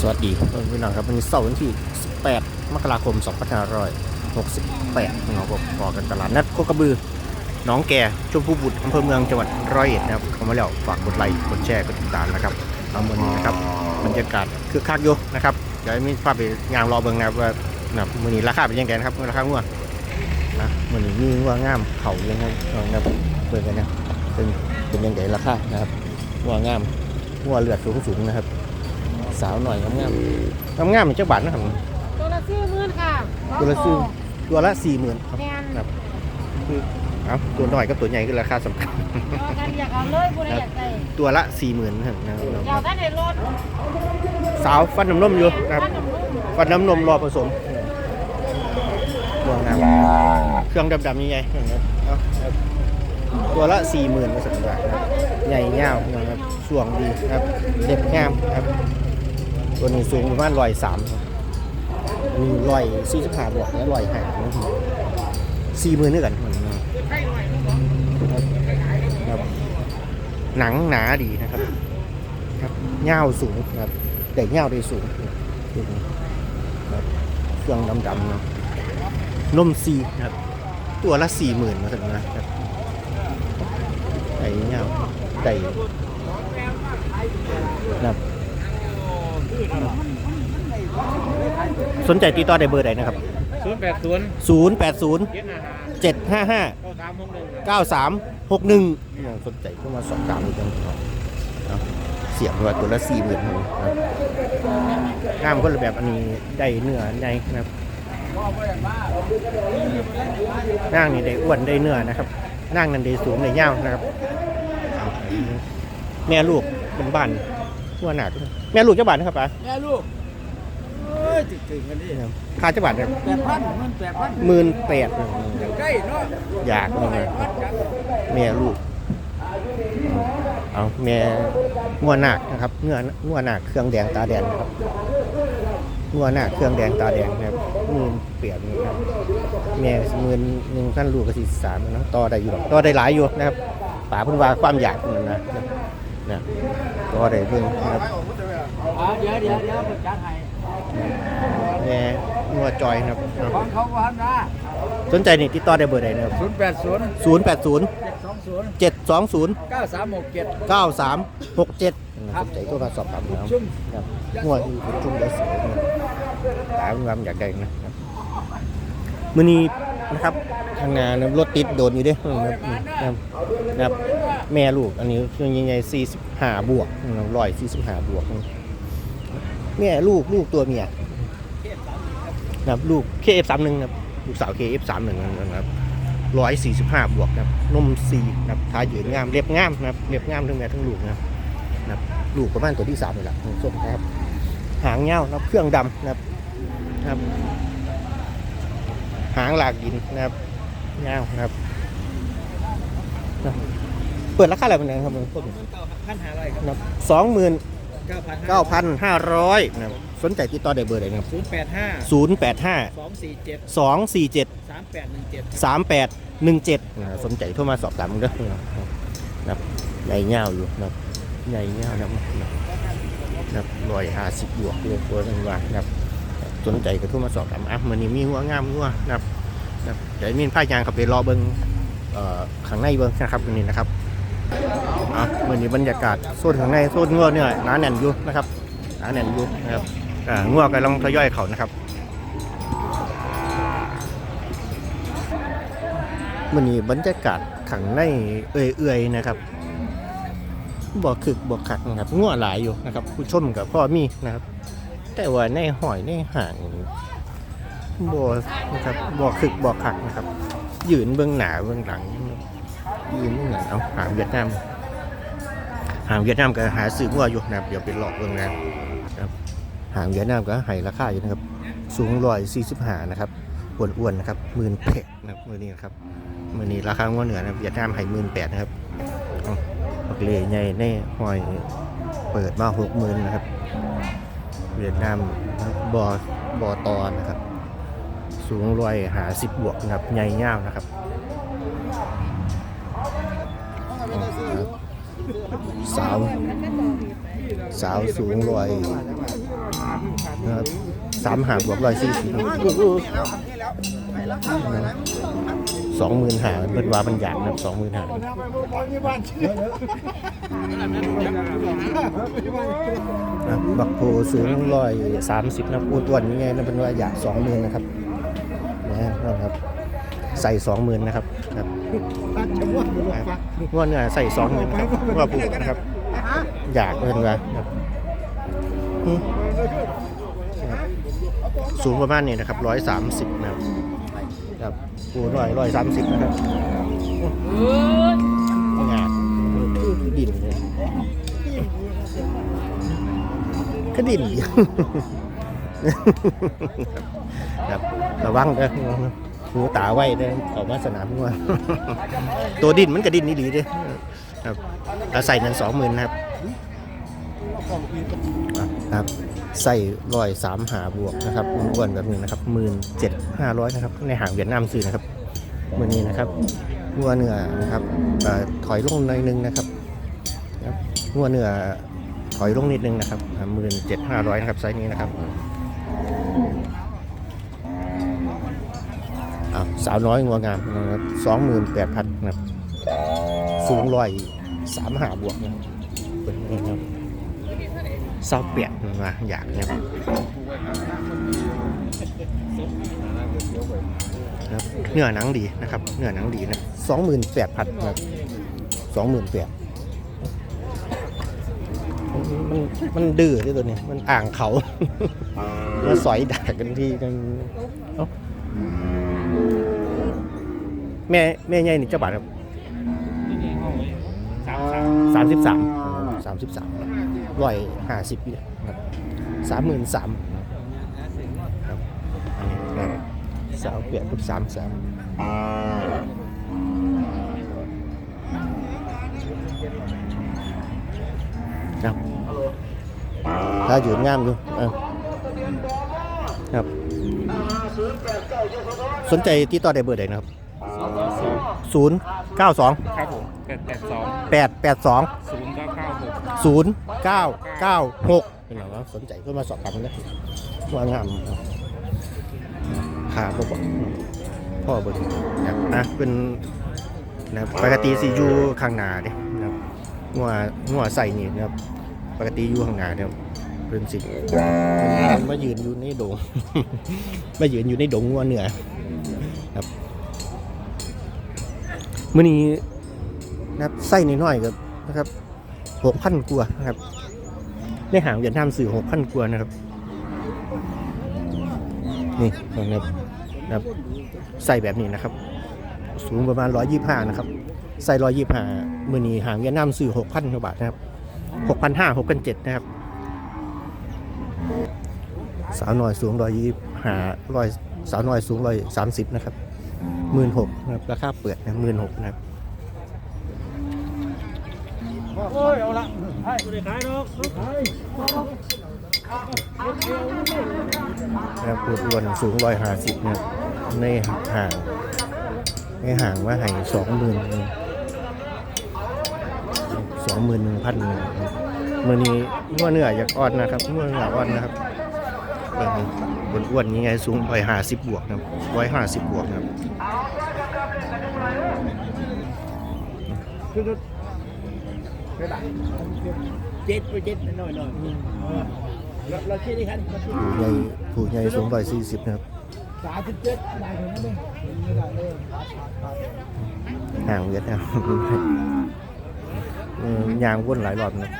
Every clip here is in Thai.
สวัสดีเพี่น้องครับวันนี้เสาร์วันที่ 18 มกราคม 2568เราก็พอกันตลาดนัดโคกระบือน้องแก่ชมพูบุตรอำเภอเมืองจังหวัดร้อยเอ็ดนะครับเข้ามาแล้วฝากกดไลค์กดแชร์กดติดตามนะครับเอามือนี้นะครับบรรยากาศคือคักอยู่นะครับเดี๋ยวมีภาพไปงานรอเบิ่งนะครับว่านะมือนี้ราคาเป็นยังไงนะครับราคางัวนะมือนี้มีงัวงามเขายังไงลองนะเบิ่งกันนะเป็นเป็นยังไงราคานะครับงัวงามงัวเลือดสูงสูงนะครับ สาวหน่อยงามงามงามงามๆเจ้าบาทนะครับ ตัวละสี่หมื่นค่ะตัวละซื้อตัวละสี่หมื่นครับแมนครับคือเอาตัวหน่อยกับตัวใหญ่คือราคาสำคัญ เอากันอยากเอาเลยผู้ใดอยากได้ตัวละสี่หมื่นนะครับอยากได้ในรถสาวฟันน้ำนมอยู่นะครับบ้านหนุ่มฟันน้ำนมรอผสมตัวงามเครื่องดำๆนี่ไงเอาเอาตัวละสี่หมื่นมาสักบาทนะครับใหญ่ยาวนะครับช่วงดีนะครับ เด็บงามครับ ตัวนี้สูงประมาณร้อยสามมีร้อยสี่สิบห้าบวกและร้อยห้าสี่หมื่นด้วยกันครับหนังหนาดีนะครับครับเงาสูงครับแต่เงาได้สูงครับเครื่องดำๆนะนมซีครับ ตัวละสี่หมื่นมาถึงนะครับไก่เงาไก่นะครับ สนใจติดต่อได้เบอร์ใดนะครับ ศูนย์แปดศูนย์080 เจ็ดห้าห้า755 เก้าสามหกหนึ่ง9361สนใจเข้ามาสอบถามดูกันครับเอาเสียบว่าตัวละ4 0 0 0 0ครับงามคนละแบบอันนี้ได้เนื้อในนะครับนั่งนี่ได้อ้วนได้เนื้อนะครับนั่งนั่นได้สูงได้ยาวนะครับเอาแม่ลูกเป็นบ้าน ทั่วหนาแม่ลูกเจ้าบานนะครับป้าแม่ลูกเอ้ยติดๆกันดิค่าเจ้าบานเนี่ยแปดพันมันแปดพันหมื่นแปดใกล้เนาะอยากนี่นะแม่ลูกเอาแม่งัวหนักนะครับเนื้องัวหนักเครื่องแดงตาแดงนะครับงัวหนักเครื่องแดงตาแดงนะครับหมื่นเปลี่ยนนะครับแม่หมื่นหนึ่งพันลูกก็สี่สามนะต่อได้อยู่ต่อได้หลายอยู่นะครับป่าพุ่นว่าความอยากนั่นนะ นะต่อได้เพิ่งนะครับอ่าเดี๋ยวเดี๋ยวเดี๋ยวผมจัดให้แม่งัวจอยนะครับเอาของเขาหวานนะสนใจนี่ติดต่อได้เบอร์ใดนะครับศูนย์แปดศูนย์ศูนย์แปดศูนย์เจ็ดสองศูนย์เจ็ดสองศูนย์เก้าสามหกเจ็ดเก้าสามหกเจ็ดครับสนใจก็มาสอบถามแล้วชุ่มครับงัวที่เป็นชุ่มได้สวยนะตามความอยากได้นะครับมื้อนี้นะครับทางงานรถติดโดนอยู่เด้นะครับนะครับนะครับ แม่ลูก อันนี้เครื่องใหญ่ๆสี่สิบห้าบวกร้อยสี่สิบห้าบวก แม่ลูกลูกตัวเมียนะครับลูก KF31 นะครับลูกสาว KF31 นะครับร้อยสี่สิบห้าบวกนะครับนมซีนะครับทายืนงามเล็บงามนะครับเล็บงามทั้งแม่ทั้งลูกนะครับนะครับลูกประมาณตัวที่สามนี่แหละส้มนะครับ หางเงานะครับเครื่องดำนะครับนะครับ หางหลากดินนะครับเงานะครับ ปิดราคาอะไรเป็นไงครับผมพันห้าร้อยครับนะครับสองหมื่นเก้าพันเก้าพันห้าร้อยนะครับสนใจติดต่อได้เบอร์ใดนะครับศูนย์แปดห้าศูนย์แปดห้าสองสี่เจ็ดสองสี่เจ็ดสามแปดหนึ่งเจ็ดสามแปดหนึ่งเจ็ดสนใจโทรมาสอบถามกันเด้อนะครับใหญ่เงาวอยู่นะครับใหญ่เงาวนะครับนะครับร้อยห้าสิบบวกเลยตัวนึงว่านะครับสนใจก็โทรมาสอบถามอะมันนี้มีหัวงามหัวนะครับนะครับเดี๋ยวมีผ้ายางขับไปรอเบิ้งเอ่อข้างในเบิ้งนะครับตรงนี้นะครับ อะมันนี้บรรยากาศโซนข้างในโซนงัวเนี่ยหนาแน่นอยู่นะครับหนาแน่นอยู่นะครับอ่างัวกำลังทยอยเขานะครับมันนี้บรรยากาศขังในเอื่อยๆนะครับบ่อคึกบ่คักนะครับงัวหลายอยู่นะครับ ผู้ชมกับพ่อมีนะครับ แต่ว่าในหอยในห่างบ่อนะครับบ่อคึกบ่คักนะครับ ยืนเบื้องหน้าเบื้องหลัง ยืนเบื้องเอาหาเวียดนามหาเวียดนามก็หาซื้องัวอยู่นะครับเดี๋ยวไปหลอกเบื้องน้าครับหาเวียดนามก็ให้ราคาอยู่นะครับสูงร้อยสี่สิบห้านะครับอ้วนๆนะครับหมื่นแปดนะครับมือนี้นะครับมือนี้ราคางัวเหนือนะเวียดนามให้หมื่นแปดนะครับเอาบักเลใหญ่แน่หอยเปิดมาหกหมื่นนะครับ เวียดนามบอบอตอนะครับ สูงรอยหาสิบบวกนะครับใหญ่ยาวนะครับ สาว สาวสูงรอยนะครับสามหาบวกร้อยสี่สิบสองหมื่นหาเพิ่นว่ามันอยากนะสองหมื่นหาบักโพสูงร้อยสามสิบนะอ้วนๆนี่ไงนะเป็นว่าอยากสองหมื่นนะครับ ใส่สองหมื่นนะครับครับว่าเนื้อใส่สองหมื่นครับว่าผูกนะครับ อยากเป็นว่าครับอืมครับสูงประมาณนี้นะครับร้อยสามสิบนะครับครับปูร้อยร้อยสามสิบนะครับงานดินเลยก็ดินครับระวังเด้อ หูตาไว้เด้อออกมาสนามงัวตัวดินมันก็ดินนี่ดีเด้อครับแล้วใส่นั้นสองหมื่นครับครับใส่ร้อยสามหาบวกนะครับอ้วนแบบนี้นะครับหมื่นเจ็ดห้าร้อยนะครับ ในหางเวียดนามซื้อนะครับมือนี้นะครับงัวเนื้อนะครับถอยลงหน่อยนึงนะครับครับงัวเนื้อถอยลงนิดนึงนะครับหมื่นเจ็ดห้าร้อยนะครับไซส์นี้นะครับ อะ สาวน้อยงัวงามนะครับสองหมื่นแปดพันนะครับสูงร้อยสามหาบวกนะครับเป็นไงครับเศร้าเปียกมาอยากเนี่ยครับเนื้อหนังดีนะครับเนื้อหนังดีนะสองหมื่นแปดพันนะครับสองหมื่นแปดมันมันดื้อที่ตัวนี้มันอ่างเขามาสอยด่ากันที่กันเอ้า แม่แม่ใหญ่นี่เจ้าบาทครับสามสิบสามสามสิบสามร้อยห้าสิบเนี่ยครับสามหมื่นสามครับอันนี้ครับสาวเปลี่ยนทุกสามสามครับถ้ายืนงามอยู่เออครับ สนใจที่ต่อได้เบอร์ใดนะครับ ศูนย์เก้าสองครับผมแปดแปดสองแปดแปดสองศูนย์เก้าเก้าหกศูนย์เก้าเก้าหกเป็นไงวะสนใจก็มาสอบถามกันนะว่างามครับขาบ่บอกพ่อเบิร์นะครับนะเป็นนะปกติสิอยู่ข้างหน้าเด้นะครับงัวงัวใส่นี่นะครับ ปกติอยู่ข้างหน้าเนี่ยเป็นสิมันมายืนอยู่ในดง มายืนอยู่ในดงงัวเหนือครับ มื่อนี้นะครับไส้น้อยๆครับนะครับหกพันกว่านะครับในหางเวียดนามสื่อหกพันกว่านะครับ นี่นะครับนะครับใส่แบบนี้นะครับ สูงประมาณร้อยยี่ห้านะครับใส่ร้อยยี่ห้ามื่อนี้หางเวียดนามสื่อหกพันกว่าบาทนะครับหกพันห้าหกพันเจ็ดนะครับ สาวน้อยสูงร้อยยี่ห้าร้อยสาวน้อยสูงร้อยสามสิบนะครับ หมื่นหกนะครับราคาเปิดนะหมื่นหกนะครับโอ้ยเอาละให้ไม่ได้ขายเนาะขายนะครับพูดอ้วนสูงร้อยห้าสิบนะครับในห่างในห่างว่าให้สองหมื่นสองหมื่นหนึ่งพันมื่อนี้งัวเนื้ออยากอ่อนนะครับงัวเนื้ออ่อนนะครับ เบิ่งบนอ้วนยังไงสูงร้อยห้าสิบบวกนะครับร้อยห้าสิบบวกนะครับเจ็ดไปเจ็ดหน่อยหน่อยเราเราคิดได้คันผู้ใหญ่ผู้ใหญ่สูงร้อยสี่สิบนะครับสามสิบเจ็ดได้ถึงนั่นเองไม่ได้เลยห่างเวียดนามเออยางวนหลายรอบนะ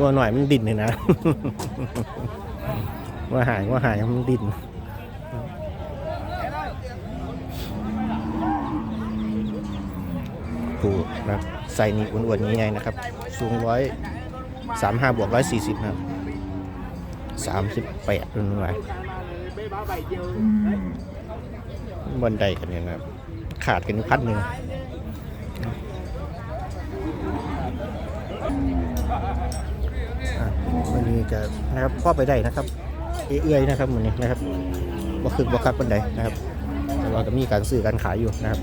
ว่าหน่อยมันดิ่นเลยนะ ว่าหายว่าหายมันดิ่นถูกนะครับใส่นี่อ้วนๆนี้ไงนะครับ สูงร้อยสามห้าบวกร้อยสี่สิบนะครับสามสิบแปดเป็นไงบันไดกันเนี่ยนะครับ ขาดกันพัดหนึ่ง อะ วันนี้จะนะครับพ่อไปได้นะครับ เอื้อยๆนะครับวันนี้นะครับบ่คึกบ่คักบันไดนะครับแต่ว่าก็มีการซื้อการขายอยู่นะครับ